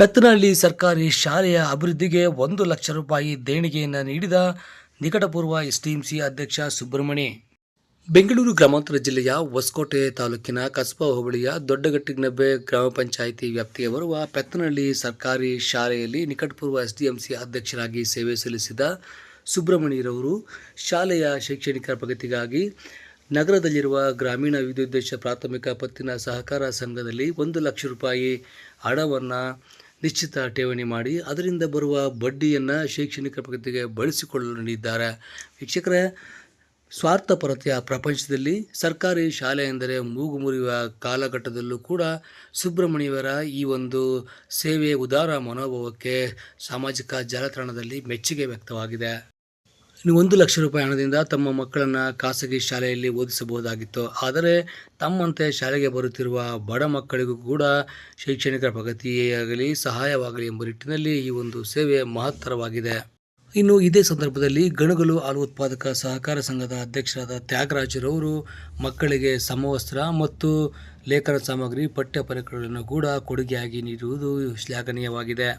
ಪೆತ್ತನಹಳ್ಳಿ ಸರ್ಕಾರಿ ಶಾಲೆಯ ಅಭಿವೃದ್ಧಿಗೆ ಒಂದು ಲಕ್ಷ ರೂಪಾಯಿ ದೇಣಿಗೆಯನ್ನು ನೀಡಿದ ನಿಕಟಪೂರ್ವ ಎಸ್ಟಿಎಂಸಿ ಅಧ್ಯಕ್ಷ ಸುಬ್ರಹ್ಮಣಿ ಬೆಂಗಳೂರು ಗ್ರಾಮಾಂತರ ಜಿಲ್ಲೆಯ ಹೊಸಕೋಟೆ ತಾಲೂಕಿನ ಕಸ್ಬಾ ಹೋಬಳಿಯ ದೊಡ್ಡಗಟ್ಟಿಗ್ನಬ್ಬೆ ಗ್ರಾಮ ಪಂಚಾಯಿತಿ ವ್ಯಾಪ್ತಿಗೆ ಬರುವ ಪೆತ್ತನಹಳ್ಳಿ ಸರ್ಕಾರಿ ಶಾಲೆಯಲ್ಲಿ ನಿಕಟಪೂರ್ವ ಎಸ್ಡಿಎಂಸಿ ಅಧ್ಯಕ್ಷರಾಗಿ ಸೇವೆ ಸಲ್ಲಿಸಿದ ಸುಬ್ರಹ್ಮಣ್ಯರವರು ಶಾಲೆಯ ಶೈಕ್ಷಣಿಕ ಪ್ರಗತಿಗಾಗಿ ನಗರದಲ್ಲಿರುವ ಗ್ರಾಮೀಣ ವಿದ್ಯುದ್ದೇಶ ಪ್ರಾಥಮಿಕ ಪತ್ತಿನ ಸಹಕಾರ ಸಂಘದಲ್ಲಿ ಒಂದು ಲಕ್ಷ ರೂಪಾಯಿ ಹಣವನ್ನು ನಿಶ್ಚಿತ ಠೇವಣಿ ಮಾಡಿ ಅದರಿಂದ ಬರುವ ಬಡ್ಡಿಯನ್ನು ಶೈಕ್ಷಣಿಕ ಪ್ರಗತಿಗೆ ಬಳಸಿಕೊಳ್ಳಲು ನೀಡಿದ್ದಾರೆ ವೀಕ್ಷಕರೇ, ಸ್ವಾರ್ಥಪರತೆಯ ಪ್ರಪಂಚದಲ್ಲಿ ಸರ್ಕಾರಿ ಶಾಲೆ ಎಂದರೆ ಮೂಗು ಮುರಿಯುವ ಕಾಲಘಟ್ಟದಲ್ಲೂ ಕೂಡ ಸುಬ್ರಹ್ಮಣ್ಯವರ ಈ ಒಂದು ಸೇವೆ ಉದಾರ ಮನೋಭಾವಕ್ಕೆ ಸಾಮಾಜಿಕ ಜಾಲತಾಣದಲ್ಲಿ ಮೆಚ್ಚುಗೆ ವ್ಯಕ್ತವಾಗಿದೆ. ಇನ್ನು ಒಂದು ಲಕ್ಷ ರೂಪಾಯಿ ಹಣದಿಂದ ತಮ್ಮ ಮಕ್ಕಳನ್ನು ಖಾಸಗಿ ಶಾಲೆಯಲ್ಲಿ ಓದಿಸಬಹುದಾಗಿತ್ತು. ಆದರೆ ತಮ್ಮಂತೆ ಶಾಲೆಗೆ ಬರುತ್ತಿರುವ ಬಡ ಮಕ್ಕಳಿಗೂ ಕೂಡ ಶೈಕ್ಷಣಿಕ ಪ್ರಗತಿಯಾಗಲಿ, ಸಹಾಯವಾಗಲಿ ಎಂಬ ನಿಟ್ಟಿನಲ್ಲಿ ಈ ಒಂದು ಸೇವೆ ಮಹತ್ತರವಾಗಿದೆ. ಇನ್ನು ಇದೇ ಸಂದರ್ಭದಲ್ಲಿ ಗಣಗಲು ಹಾಲು ಉತ್ಪಾದಕ ಸಹಕಾರ ಸಂಘದ ಅಧ್ಯಕ್ಷರಾದ ತ್ಯಾಗರಾಜರವರು ಮಕ್ಕಳಿಗೆ ಸಮವಸ್ತ್ರ ಮತ್ತು ಲೇಖನ ಸಾಮಗ್ರಿ, ಪಠ್ಯ ಪರಿಕರಗಳನ್ನು ಕೂಡ ಕೊಡುಗೆಯಾಗಿ ನೀಡುವುದು ಶ್ಲಾಘನೀಯವಾಗಿದೆ.